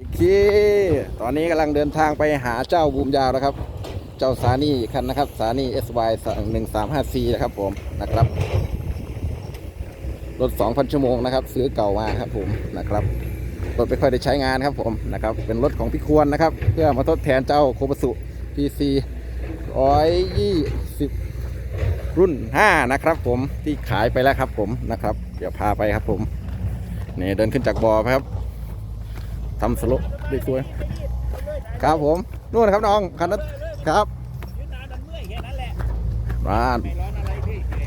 อีกทีตอนนี้กำลังเดินทางไปหาเจ้าบูมยาวนะครับ เจ้าสานี่คันนะครับ สานี่ SY หนึ่งสามห้าีนะครับผมนะครับรถ 2,000 ชั่วโมงนะครับ ซื้อเก่ามาครับผมนะครับรถไม่ค่อยได้ใช้งานครับผมนะครับ เป็นรถของพี่ควรนะครับ เพื่อมาทดแทนเจ้าโคบสุ PC 120 รุ่น 5 นะครับผมที่ขายไปแล้วครับผมนะครับ เดี๋ยวพาไปครับผมนี่เดินขึ้นจากบ่อครับ ทำสโลปได้สวยครับผมนู่นครับน้องคันนั้นครับมาน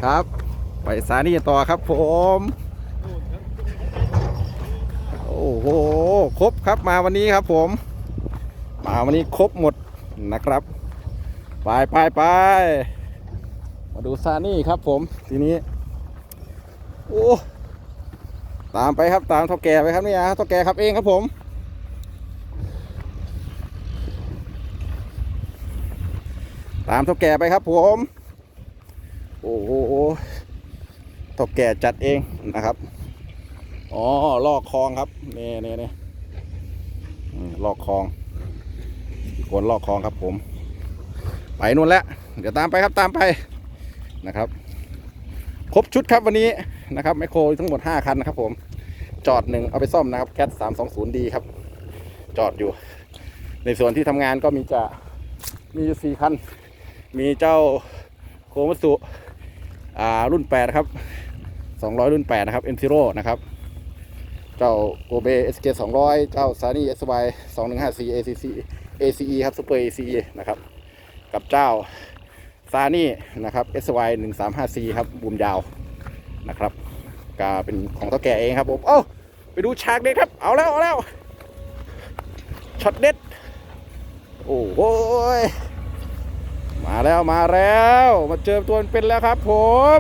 ครับ ไปสานี่ต่อครับผม โอ้โห ครบครับมาวันนี้ครับผม มาวันนี้ครบหมดนะครับ ไปไปไปมาดูซานี่ครับผมทีนี้ โอ้ ตามไปครับตามท่าแก่ไปครับนี่ยเท่าแก่ครับเองครับผม ตามเท่าแก่ไปครับผม โอ้โหเท่าแก่จัดเองนะครับ อ๋อ ลอกคลองครับนี่นี่นี่ลอกคลองคนลอกคลองครับผม ไปนู่นแล้ว เดี๋ยวตามไปครับตามไปนะครับ ครบชุดครับวันนี้นะครับไมโครทั้งหมด 5 คันนะครับผม จอดหนึ่งเอาไปซ่อมนะครับแคทสามสองศูนย์ดีครับ จอดอยู่ ในส่วนที่ทำงานก็มีจะมีอยู่สี่คัน มีเจ้าโคมัสุอ่ารุ่น8นะครับ200รุ่น8นะครับ M Zero นะครับ เจ้าโกเบ SK 200เจ้า s a n y SY 2154 ACC ACE ครับ Super ACE นะครับ กับเจ้า s a n y นะครับ SY 1354ครับบูมยาวนะครับก็เป็นของเท่าแก่เองครับผมโอ้ไปดูฉากเด็ดครับ เอาแล้ว เอาแล้วช็อตเด็ด โอ้โห แล้วมาแล้ว มาเจอตัวเป็นแล้วครับ ผม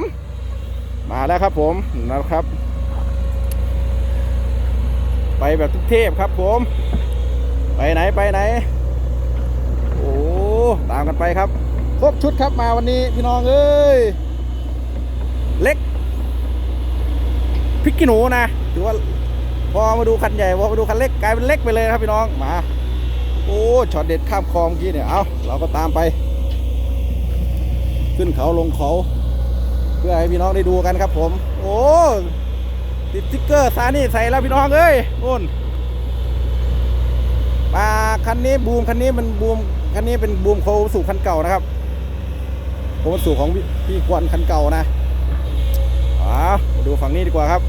มาแล้วครับผมนะครับ ไปแบบทุกเทพครับผม ไปไหนไปไหน โอ้ตามกันไปครับ ครบชุดครับมาวันนี้พี่น้องเอ้ยเล็กพริกขี้หนูนะถือว่าพอมาดูคันใหญ่พอมาดูคันเล็กกลายเป็นเล็กไปเลยครับพี่น้องมาโอ้ช็อตเด็ดข้ามคลองเมื่อกี้เนี่ยเอาเราก็ตามไป ขึ้นเขาลงเขา เพื่อให้พี่น้องได้ดูกันครับผม โอ้ติดสติ๊กเกอร์ซานี่ใส่แล้วพี่น้องเอ้ยนู่นมาคันนี้บูมคันนี้มันบูมคันนี้เป็นบูมโคสู่คันเก่านะครับโคสู่ของพี่ควนคันเก่านะอ่ามาดูฝั่งนี้ดีกว่าครับ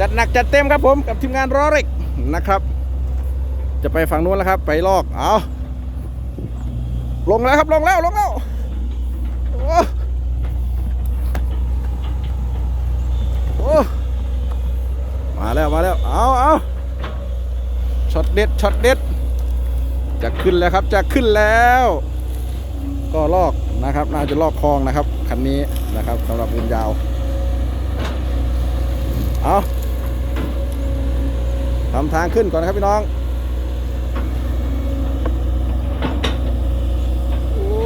จัดหนักจัดเต็มครับผมกับทีมงานรอเร็กนะครับ จะไปฝั่งนู้นแล้วครับ ไปลอกเอาลงแล้วครับลงแล้วลงแล้วโอ้โอ้ มาแล้วมาแล้วเอาเอาช็อตเด็ดช็อตเด็ดจะขึ้นแล้วครับจะขึ้นแล้ว ก็ลอกนะครับ น่าจะลอกคลองนะครับคันนี้นะครับสำหรับวินยาวเอาทำทางขึ้นก่อนนะครับพี่น้อง โอ้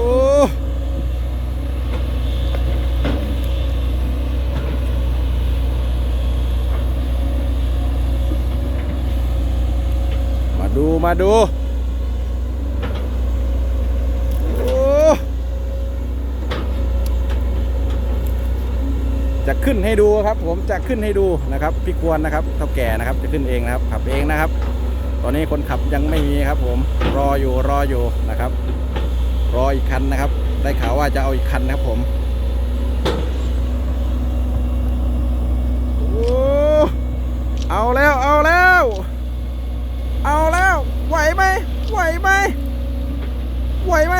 มา ดูมาดูจะขึ้นให้ดูครับ ผมจะขึ้นให้ดูนะครับพี่ควรนะครับเท่าแก่นะครับจะขึ้นเองนะครับ ขับเองนะครับ ตอนนี้คนขับยังไม่มีครับ ผมรออยู่รออยู่นะครับ รออีกคันนะครับ ได้ข่าวว่าจะเอาอีกคันนะครับผมโอ้เอาแล้วเอาแล้ว เอาแล้ว ไหวไหมไหวไหมไหวไหม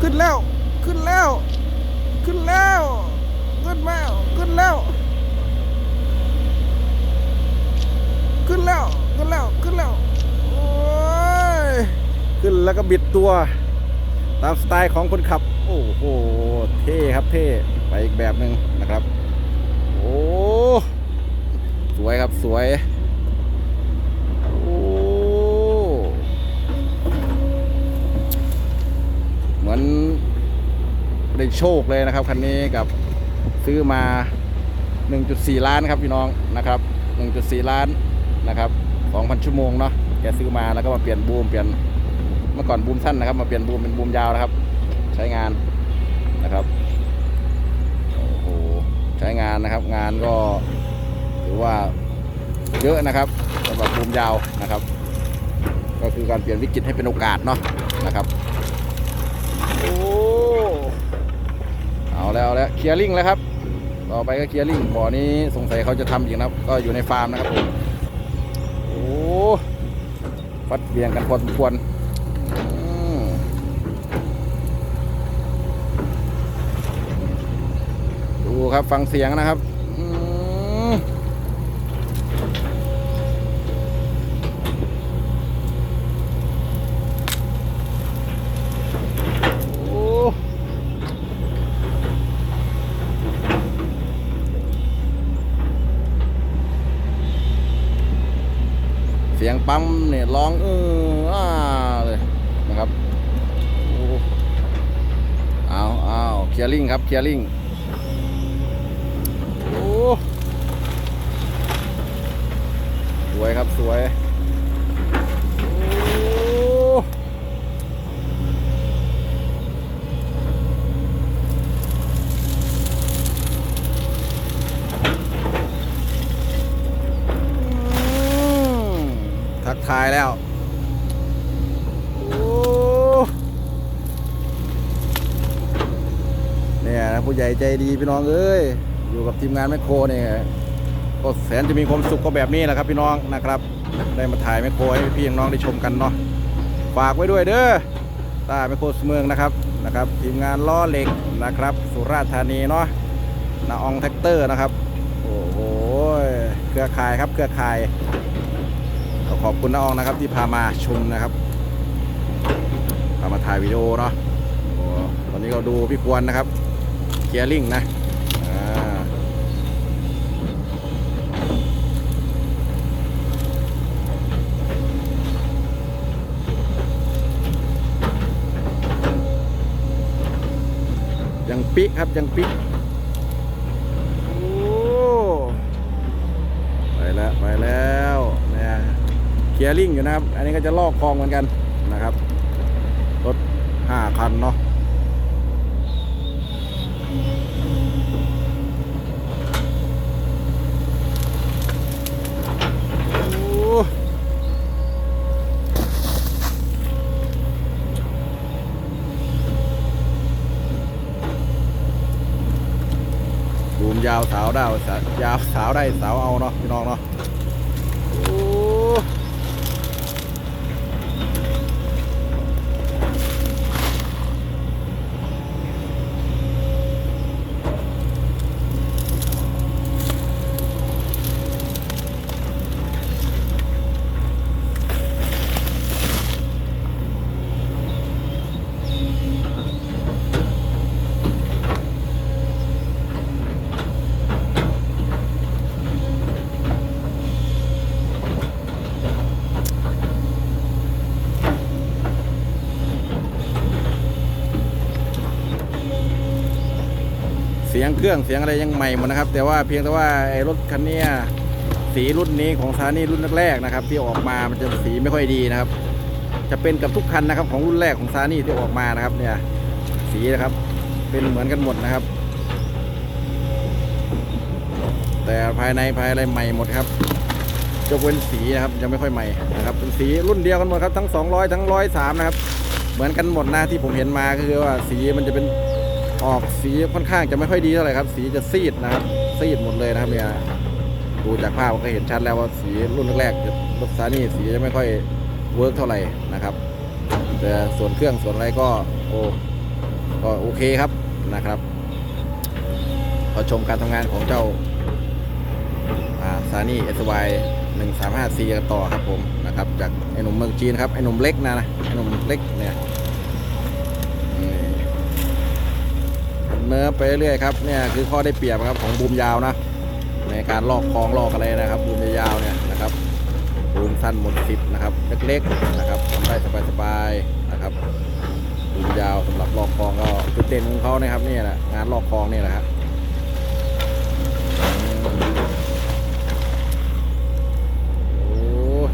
ขึ้นแล้ว ขึ้นแล้ว ขึ้นแล้ว ขึ้นแล้วขึ้นแล้ว ขึ้นแล้ว ขึ้นแล้ว ขึ้นแล้ว โอ้ย ขึ้น แล้วก็บิดตัวตามสไตล์ของคนขับ โอ้โห เท่ครับเท่ ไปอีกแบบหนึ่งนะครับ โอ้ สวยครับสวย โอ้ เหมือนได้โชคเลยนะครับ คันนี้กับซื้อมา 1.4 ล้านครับพี่น้องนะครับ 1.4 ล้านนะครับสองพันชั่วโมงเนาะ แกซื้อมาแล้วก็มาเปลี่ยนบูมเปลี่ยน เมื่อก่อนบูมสั้นนะครับ มาเปลี่ยนบูมเป็นบูมยาวนะครับ ใช้งานนะครับโอ้โหใช้งานนะครับ งานก็ถือว่าเยอะนะครับสำหรับบูมยาวนะครับ ก็คือการเปลี่ยนวิกฤตให้เป็นโอกาสเนาะนะครับโอ้เอาแล้วแล้วเคลียร์ลิงแล้วครับ ต่อไปก็เคลียร์ลิงบ่อนี้สงสัยเขาจะทำอีกนะครับ ก็อยู่ในฟาร์มนะครับผมโอ้ฟัดเบี่ยงกันพอสมควรอืม ดูครับฟังเสียงนะครับเสียงปั๊มเนี่ยร้องเอออ้าเลยนะครับอ้เอาเอาเคลียร์ลิงครับเคลียร์ลิงโอ้ส วยครับสวยทักทายแล้วเนี่ยนะผู้ใหญ่ใจดีพี่น้องเอ้ย อยู่กับทีมงานแมคโครเนี่ย ก็แสนจะมีความสุขก็แบบนี้แหละครับพี่น้องนะครับ ได้มาถ่ายแมคโครให้พี่น้องได้ชมกันเนาะฝากไว้ด้วยเด้อตาแมคโครเมืองนะครับนะครับ ทีมงานล้อเหล็กนะครับ สุราษฎร์ธานีเนาะนาองแท็กเตอร์นะครับโอ้โหเครือข่ายครับเครือข่ายก็ขอบคุณน้าองนะครับที่พามาชมนะครับพามาถ่ายวิดีโอเนาะตอนนี้เราดูพี่ควรนะครับเกียร์ลิงนะ ยังปิครับยังปิโอ้ไปแล้วไปแล้วเนี่ยเคียร์ลิงอยู่นะครับ อันนี้ก็จะลอกคลองเหมือนกันนะครับรถห้าคันเนาะ มยาวสาวดาวสาวยาวสาวได้สาวเอาเนาะพี่น้องเนาะ เครื่องเสียงอะไรยังใหม่หมดนะครับ แต่ว่าเพียงแต่ว่าไอ้รถคันเนี้ยสีรุ่นนี้ของซานี่รุ่นแรกๆนะครับ ที่ออกมามันจะสีไม่ค่อยดีนะครับ จะเป็นกับทุกคันนะครับ ของรุ่นแรกของซานี่ที่ออกมานะครับ เนี่ย สีนะครับ เป็นเหมือนกันหมดนะครับ แต่ภายในภายอะไรใหม่หมดครับยกเว้นสีนะครับยังไม่ค่อยใหม่นะครับเป็นสีรุ่นเดียวกันหมดครับทั้ง 200 ทั้ง 103 นะครับ เหมือนกันหมดนะที่ผมเห็นมาก็คือว่าสีมันจะเป็น ออกสีค่อนข้างจะไม่ค่อยดีเท่าไหร่ครับ สีจะซีดนะครับซีดหมดเลยนะครับเนี่ยดูจากภาพก็เห็นชัดแล้วว่าสีรุ่นแรกๆจะรถซานี่สีจะไม่ค่อยเวิร์กเท่าไหร่นะครับแต่ส่วนเครื่องส่วนอะไรก็โอ้ก็โอเคครับนะครับเราชมการทำงานของเจ้าซานี่เอสวายหนึ่งสามห้าซีกันต่อครับผมนะครับจากไอ้หนุ่มเมืองจีนครับไอ้หนุ่มเล็กนะนะไอ้หนุ่มเล็กเนี่ย เนื้อไปเรื่อยครับเนี่ยคือข้อได้เปรียบครับของบูมยาวนะในการลอกคลองลอกอะไรนะครับบูมยาวเนี่ยนะครับบูมสั้นหมดสิบนะครับเล็กๆนะครับทำได้สบายๆนะครับบูมยาวสำหรับลอกคลองก็จุดเด่นของเขานะครับนี่แหละงานลอกคลองนี่แหละครับอืม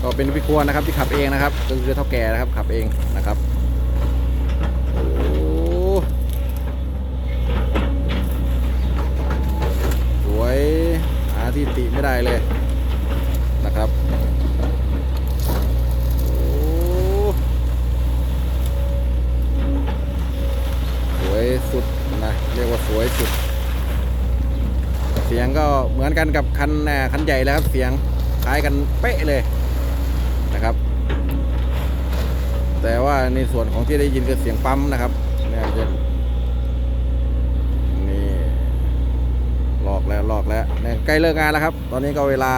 โอ้ เป็นพี่ครัวนะครับที่ขับเองนะครับก็คือเท่าแก่นะครับขับเองนะครับโอ้สวยหาที่ติไม่ได้เลยนะครับโอ้สวยสุดนะเรียกว่าสวยสุด เสียงก็เหมือนกันกับคันน่คันใหญ่แล้วครับเสียงคล้ายกันเป๊ะเลยนะครับ แต่ว่าในส่วนของที่ได้ยินคือเสียงปั๊มนะครับเนี่ยจะนี่หลอกแล้วหลอกแล้วเนี่ยใกล้เลิกงานแล้วครับ ตอนนี้ก็เวลา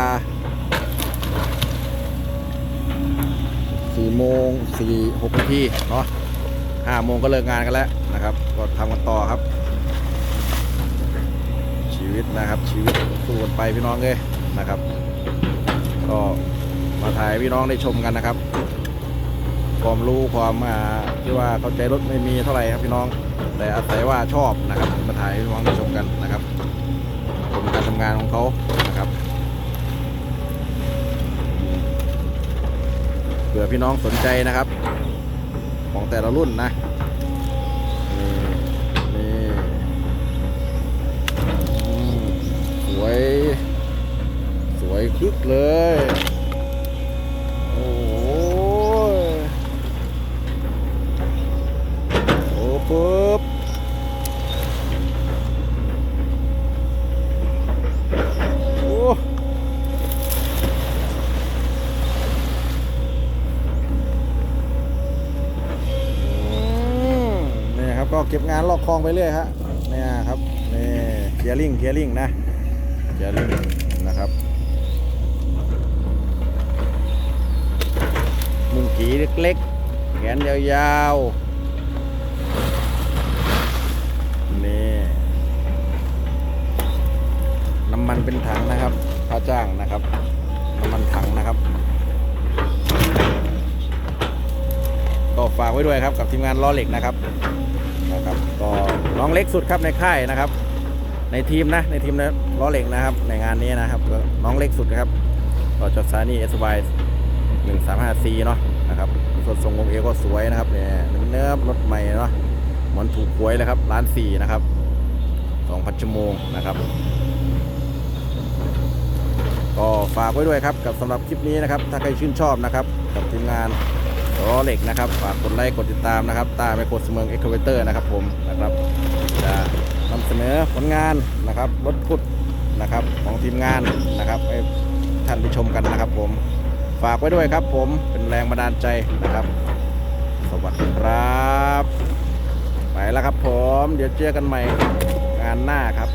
4โมง4 6นาทีเนาะ5โมงก็เลิกงานกันแล้วนะครับ ก็ทำกันต่อครับ ชีวิตนะครับ ชีวิตสู้กันไปพี่น้องเลยนะครับ ก็มาถ่ายพี่น้องได้ชมกันนะครับ ความรู้ความอ่าที่ว่าเข้าใจรถไม่มีเท่าไหร่ครับพี่น้อง แต่อาศัยว่าชอบนะครับมาถ่ายพี่น้องได้ชมกันนะครับชมการทำงานของเขานะครับเผื่อพี่น้องสนใจนะครับ ของแต่ละรุ่นนะนี่นี่สวย สวยคึกเลย โอ้โหโอ้ปุ๊บโอ้อืมนี่ครับก็ เก็บงานลอกคลองไปเรื่อยฮะเนี่ยครับนี่เคลียร์ลิงเคลียร์ลิงนะเคลียร์ลิงนะครับมุนกีเล็กๆแขนยาวๆนี่น้ำมันเป็นถังนะครับค่าจ้างนะครับน้ำมันถังนะครับก็ฝากไว้ด้วยครับกับทีมงานล้อเหล็กนะครับ็น้องเล็กสุดครับในค่ายนะครับ ในทีมนะในทีมนะล้อเหล็กนะครับ ในงานนี้นะครับก็น้องเล็กสุดครับก็จอดซานี่เอสบายหนึ่งสามห้าซีเนาะนะครับส่วนทรงวงเอก็สวยนะครับเนี่ยเนื้อรถใหม่เนาะเหมือนถูกหวยเลยครับล้านสี่นะครับสองพันชั่วโมงนะครับก็ฝากไว้ด้วยครับกับสำหรับคลิปนี้นะครับ ถ้าใครชื่นชอบนะครับ กับทีมงาน ล้อเหล็กนะครับฝากกดไลค์กดติดตามนะครับ ตามไมโครสเมืองเอ็กเวเตอร์นะครับผมนะครับจะนำเสนอผลงานนะครับรถขุดนะครับของทีมงานนะครับให้ท่านได้ชมกันนะครับ ผมฝากไว้ด้วยครับ ผมเป็นแรงบันดาลใจนะครับ สวัสดีครับ ไปแล้วครับผม เดี๋ยวเจอกันใหม่งานหน้าครับ